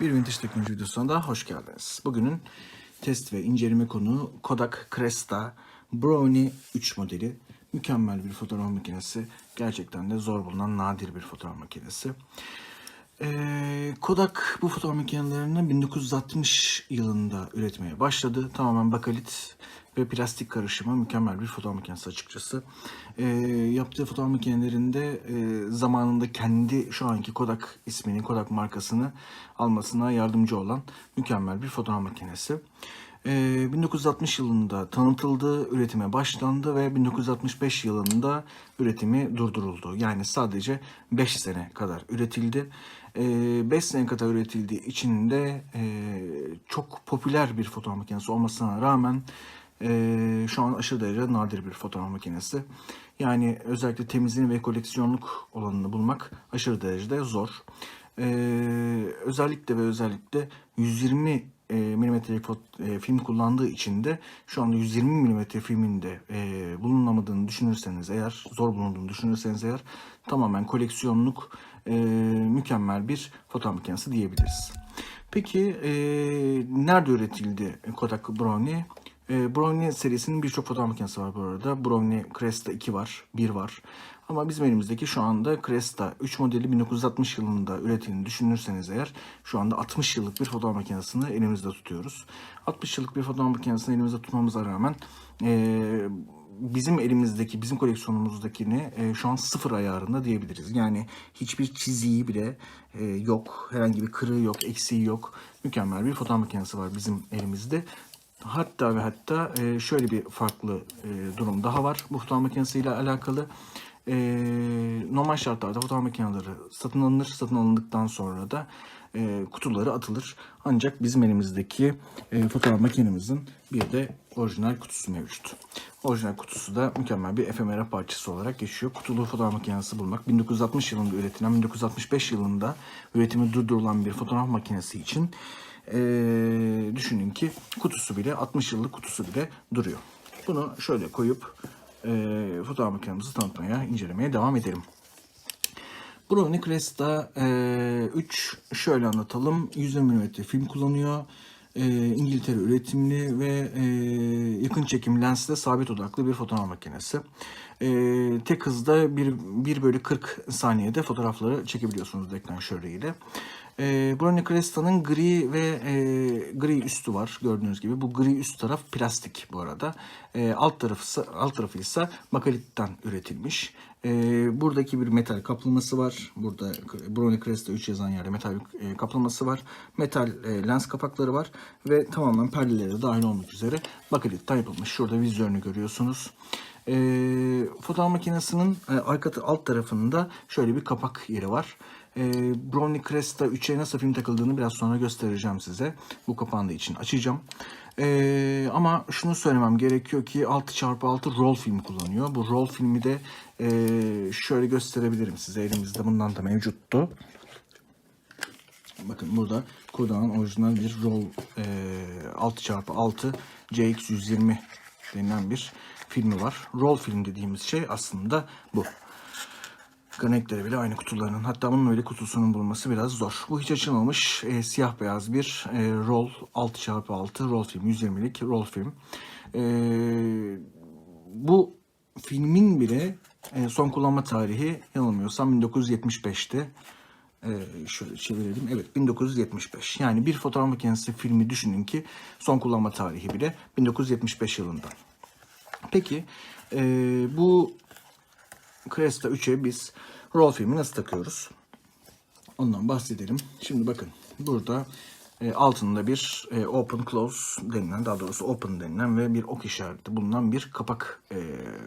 Bir Vintage Teknoloji videosuna da hoş geldiniz. Bugünün test ve inceleme konu Kodak Cresta Brownie 3 modeli. Mükemmel bir fotoğraf makinesi. Gerçekten de zor bulunan nadir bir fotoğraf makinesi. Ee, Kodak bu fotoğraf makinelerini 1960 yılında üretmeye başladı. Tamamen bakalit ve plastik karışımı mükemmel bir fotoğraf makinesi açıkçası. Ee, yaptığı fotoğraf makinelerinde e, zamanında kendi şu anki Kodak ismini, Kodak markasını almasına yardımcı olan mükemmel bir fotoğraf makinesi. Ee, 1960 yılında tanıtıldı, üretime başlandı ve 1965 yılında üretimi durduruldu. Yani sadece 5 sene kadar üretildi. 5 sene kadar üretildiği için de e, çok popüler bir fotoğraf makinesi olmasına rağmen e, şu an aşırı derece nadir bir fotoğraf makinesi. Yani özellikle temizliğini ve koleksiyonluk olanını bulmak aşırı derecede zor. E, özellikle ve özellikle 120 e, e, film kullandığı için de şu anda 120 milimetre filmin de e, bulunamadığını düşünürseniz eğer zor bulunduğunu düşünürseniz eğer tamamen koleksiyonluk e, mükemmel bir fotoğraf makinesi diyebiliriz. Peki e, nerede üretildi Kodak Brownie? E, Brownie serisinin birçok fotoğraf makinesi var bu arada. Brownie Cresta 2 var, 1 var. Ama bizim elimizdeki şu anda Cresta 3 modeli 1960 yılında üretildiğini düşünürseniz eğer şu anda 60 yıllık bir fotoğraf makinesini elimizde tutuyoruz. 60 yıllık bir fotoğraf makinesini elimizde tutmamıza rağmen e, bizim elimizdeki, bizim koleksiyonumuzdakini e, şu an sıfır ayarında diyebiliriz. Yani hiçbir çiziği bile e, yok, herhangi bir kırığı yok, eksiği yok. Mükemmel bir fotoğraf makinesi var bizim elimizde. Hatta ve hatta e, şöyle bir farklı e, durum daha var bu fotoğraf makinesiyle alakalı. E, normal şartlarda fotoğraf makineleri satın alınır. Satın alındıktan sonra da kutuları atılır. Ancak bizim elimizdeki fotoğraf makinemizin bir de orijinal kutusu mevcut. Orijinal kutusu da mükemmel bir efemera parçası olarak geçiyor. Kutulu fotoğraf makinesi bulmak 1960 yılında üretilen, 1965 yılında üretimi durdurulan bir fotoğraf makinesi için ee, düşünün ki kutusu bile 60 yıllık kutusu bile duruyor. Bunu şöyle koyup e, fotoğraf makinemizi tanıtmaya, incelemeye devam edelim. Brownie Cresta e, 3 şöyle anlatalım. 120 mm film kullanıyor. E, İngiltere üretimli ve e, yakın çekim lensle sabit odaklı bir fotoğraf makinesi. E, tek hızda 1, 1 bölü 40 saniyede fotoğrafları çekebiliyorsunuz deklanşörü ile. E, Brownie Cresta'nın gri ve e, gri üstü var gördüğünüz gibi. Bu gri üst taraf plastik bu arada. E, alt tarafı alt tarafı ise bakalitten üretilmiş. E, buradaki bir metal kaplaması var. Burada Brownie Cresta 3 yazan yerde metal e, kaplaması var. Metal e, lens kapakları var ve tamamen perdeleri de dahil olmak üzere bakalitten yapılmış. Şurada vizörünü görüyorsunuz. E, fotoğraf makinesinin e, arka alt tarafında şöyle bir kapak yeri var. E, Brownie Cresta 3'e nasıl film takıldığını biraz sonra göstereceğim size. Bu kapağını da için açacağım. E, ama şunu söylemem gerekiyor ki 6x6 roll film kullanıyor. Bu roll filmi de e, şöyle gösterebilirim size. Elimizde bundan da mevcuttu. Bakın burada Kodak'ın orijinal bir roll e, 6x6 CX120 denilen bir filmi var. Roll film dediğimiz şey aslında bu. Connect'leri bile aynı kutularının. Hatta bunun öyle kutusunun bulması biraz zor. Bu hiç açılmamış e, siyah beyaz bir e, roll 6x6 roll film. 120'lik roll film. E, bu filmin bile e, son kullanma tarihi yanılmıyorsam 1975'te. Ee, şöyle çevirelim. Evet 1975. Yani bir fotoğraf makinesi filmi düşünün ki son kullanma tarihi bile 1975 yılında. Peki e, bu Cresta 3'e biz roll filmi nasıl takıyoruz? Ondan bahsedelim. Şimdi bakın burada e, altında bir e, open close denilen daha doğrusu open denilen ve bir ok işareti bulunan bir kapak e,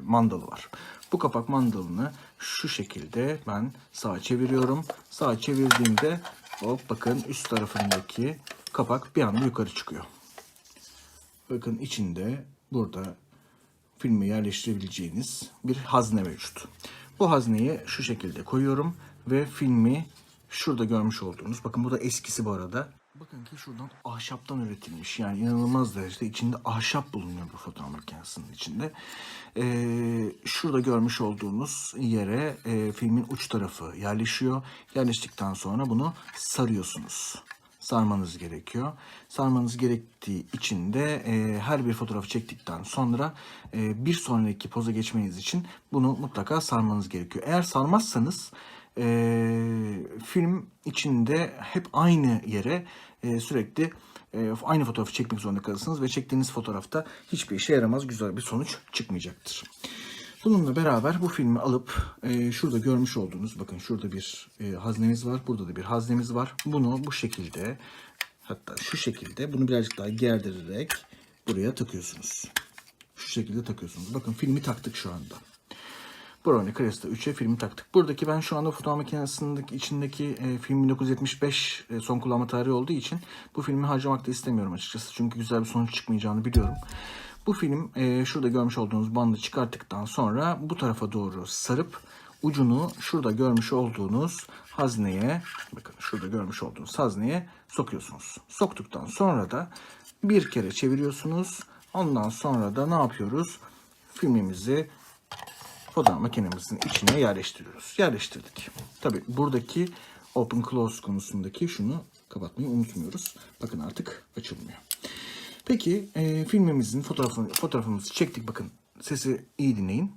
mandalı var. Bu kapak mandalını şu şekilde ben sağa çeviriyorum. Sağa çevirdiğimde hop bakın üst tarafındaki kapak bir anda yukarı çıkıyor. Bakın içinde burada filmi yerleştirebileceğiniz bir hazne mevcut. Bu hazneyi şu şekilde koyuyorum ve filmi şurada görmüş olduğunuz bakın burada eskisi bu arada. Bakın ki şuradan ahşaptan üretilmiş yani inanılmaz derecede içinde ahşap bulunuyor bu fotoğraf makinesinin içinde. Ee, şurada görmüş olduğunuz yere e, filmin uç tarafı yerleşiyor. Yerleştikten sonra bunu sarıyorsunuz. sarmanız gerekiyor. Sarmanız gerektiği için de e, her bir fotoğrafı çektikten sonra e, bir sonraki poza geçmeniz için bunu mutlaka sarmanız gerekiyor. Eğer sarmazsanız e, film içinde hep aynı yere e, sürekli e, aynı fotoğrafı çekmek zorunda kalırsınız ve çektiğiniz fotoğrafta hiçbir işe yaramaz güzel bir sonuç çıkmayacaktır. Bununla beraber bu filmi alıp e, şurada görmüş olduğunuz bakın şurada bir e, haznemiz var. Burada da bir haznemiz var. Bunu bu şekilde hatta şu şekilde bunu birazcık daha gerdirerek buraya takıyorsunuz. Şu şekilde takıyorsunuz. Bakın filmi taktık şu anda. Brownie Cresta 3'e filmi taktık. Buradaki ben şu anda fotoğraf makinesindeki içindeki e, film 1975 e, son kullanma tarihi olduğu için bu filmi harcamak da istemiyorum açıkçası. Çünkü güzel bir sonuç çıkmayacağını biliyorum. Bu film e, şurada görmüş olduğunuz bandı çıkarttıktan sonra bu tarafa doğru sarıp ucunu şurada görmüş olduğunuz hazneye bakın şurada görmüş olduğunuz hazneye sokuyorsunuz. Soktuktan sonra da bir kere çeviriyorsunuz. Ondan sonra da ne yapıyoruz? Filmimizi fotoğraf makinemizin içine yerleştiriyoruz. Yerleştirdik. Tabi buradaki open close konusundaki şunu kapatmayı unutmuyoruz. Bakın artık açılmıyor. Peki e, filmimizin fotoğrafını, fotoğrafımızı çektik. Bakın sesi iyi dinleyin.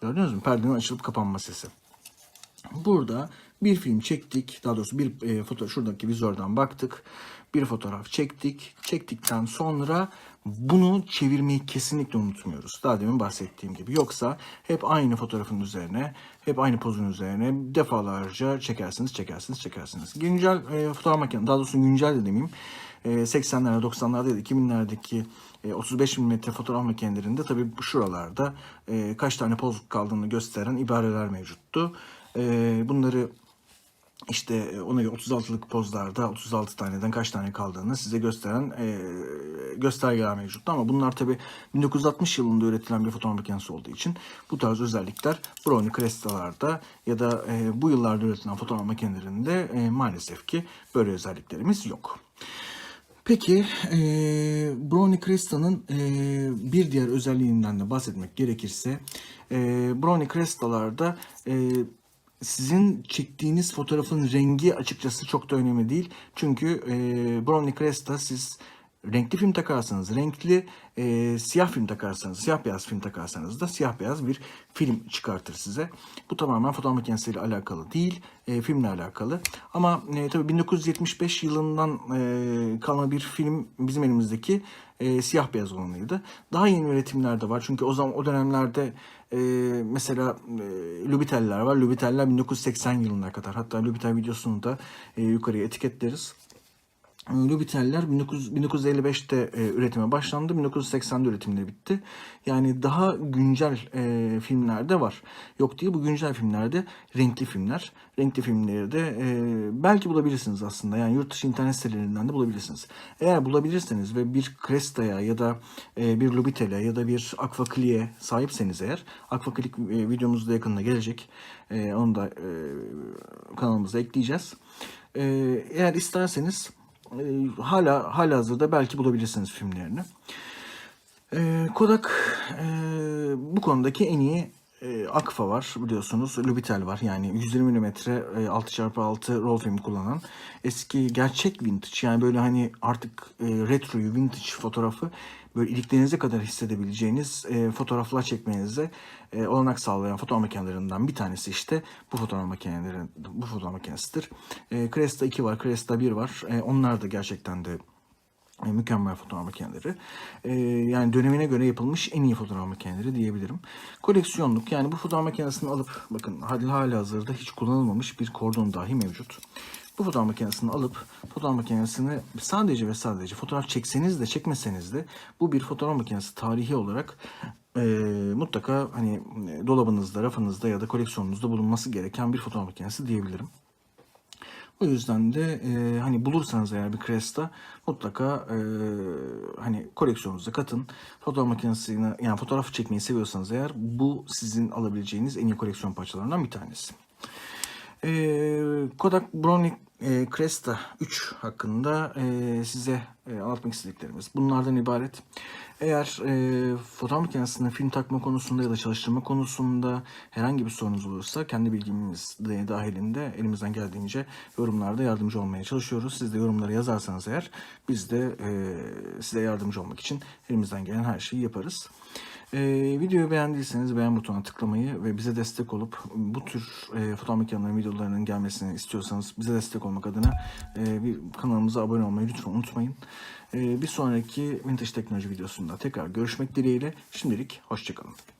Gördünüz mü? Perdenin açılıp kapanma sesi. Burada bir film çektik. Daha doğrusu bir e, fotoğraf şuradaki vizörden baktık. Bir fotoğraf çektik. Çektikten sonra bunu çevirmeyi kesinlikle unutmuyoruz. Daha demin bahsettiğim gibi. Yoksa hep aynı fotoğrafın üzerine, hep aynı pozun üzerine defalarca çekersiniz, çekersiniz, çekersiniz. Güncel e, fotoğraf makinesi, daha doğrusu güncel de demeyeyim. E, 80'lerde, 90'larda ya da 2000'lerdeki e, 35 mm fotoğraf makinelerinde tabii şuralarda e, kaç tane poz kaldığını gösteren ibareler mevcuttu. E, bunları işte ona göre 36'lık pozlarda 36 taneden kaç tane kaldığını size gösteren e, göstergeler mevcuttu. Ama bunlar tabi 1960 yılında üretilen bir fotoğraf makinesi olduğu için bu tarz özellikler Brownie Cresta'larda ya da e, bu yıllarda üretilen fotoğraf makinelerinde e, maalesef ki böyle özelliklerimiz yok. Peki e, Brownie Cresta'nın e, bir diğer özelliğinden de bahsetmek gerekirse e, Brownie Cresta'larda e, sizin çektiğiniz fotoğrafın rengi açıkçası çok da önemli değil. Çünkü e, Brownie Cresta siz renkli film takarsanız renkli, e, siyah film takarsanız, siyah beyaz film takarsanız da siyah beyaz bir film çıkartır size. Bu tamamen fotoğraf makinesiyle alakalı değil, e, filmle alakalı. Ama e, tabii 1975 yılından e, kalma bir film bizim elimizdeki e, siyah beyaz olanıydı. Daha yeni üretimler de var. Çünkü o zaman o dönemlerde e, mesela e, Lubiteller var. Lubiteller 1980 yılına kadar. Hatta Lubitel videosunu da e, yukarıya etiketleriz. Lubiteller 1955'te e, üretime başlandı. 1980'de üretimde bitti. Yani daha güncel e, filmler de var. Yok değil bu güncel filmlerde renkli filmler. Renkli filmleri de e, belki bulabilirsiniz aslında. Yani yurt dışı internet sitelerinden de bulabilirsiniz. Eğer bulabilirseniz ve bir Cresta'ya ya da e, bir Lubitel'e ya da bir Aquacli'ye sahipseniz eğer Aquacli e, videomuz da yakında gelecek. E, onu da e, kanalımıza ekleyeceğiz. E, eğer isterseniz e, hala hala hazırda belki bulabilirsiniz filmlerini. E, Kodak e, bu konudaki en iyi e, Agfa var biliyorsunuz. Lubitel var. Yani 120 mm e, 6x6 roll film kullanan eski gerçek vintage yani böyle hani artık e, retroyu vintage fotoğrafı böyle iliklerinize kadar hissedebileceğiniz e, fotoğraflar çekmenize e, olanak sağlayan fotoğraf makinelerinden bir tanesi işte bu fotoğraf makineleri bu fotoğraf makinesidir. E, Cresta 2 var, Cresta 1 var. E, onlar da gerçekten de mükemmel fotoğraf makineleri. E, yani dönemine göre yapılmış en iyi fotoğraf makineleri diyebilirim. Koleksiyonluk yani bu fotoğraf makinesini alıp bakın hali hazırda hiç kullanılmamış bir kordon dahi mevcut. Bu fotoğraf makinesini alıp fotoğraf makinesini sadece ve sadece fotoğraf çekseniz de çekmeseniz de bu bir fotoğraf makinesi tarihi olarak e, mutlaka hani e, dolabınızda, rafınızda ya da koleksiyonunuzda bulunması gereken bir fotoğraf makinesi diyebilirim. O yüzden de e, hani bulursanız eğer bir Cresta mutlaka e, hani koleksiyonunuza katın. Fotoğraf makinesini yani fotoğraf çekmeyi seviyorsanız eğer bu sizin alabileceğiniz en iyi koleksiyon parçalarından bir tanesi. E, Kodak Brownie e, Cresta 3 hakkında e, size e, anlatmak istediklerimiz bunlardan ibaret. Eğer e, fotoğraf makinesinde film takma konusunda ya da çalıştırma konusunda herhangi bir sorunuz olursa kendi bilgimiz de dahilinde elimizden geldiğince yorumlarda yardımcı olmaya çalışıyoruz. Siz de yorumları yazarsanız eğer biz de e, size yardımcı olmak için elimizden gelen her şeyi yaparız. Ee, videoyu beğendiyseniz beğen butonuna tıklamayı ve bize destek olup bu tür e, fotoğraf makinelerinin videolarının gelmesini istiyorsanız bize destek olmak adına e, bir kanalımıza abone olmayı lütfen unutmayın. E, bir sonraki Vintage Teknoloji videosunda tekrar görüşmek dileğiyle. Şimdilik hoşçakalın.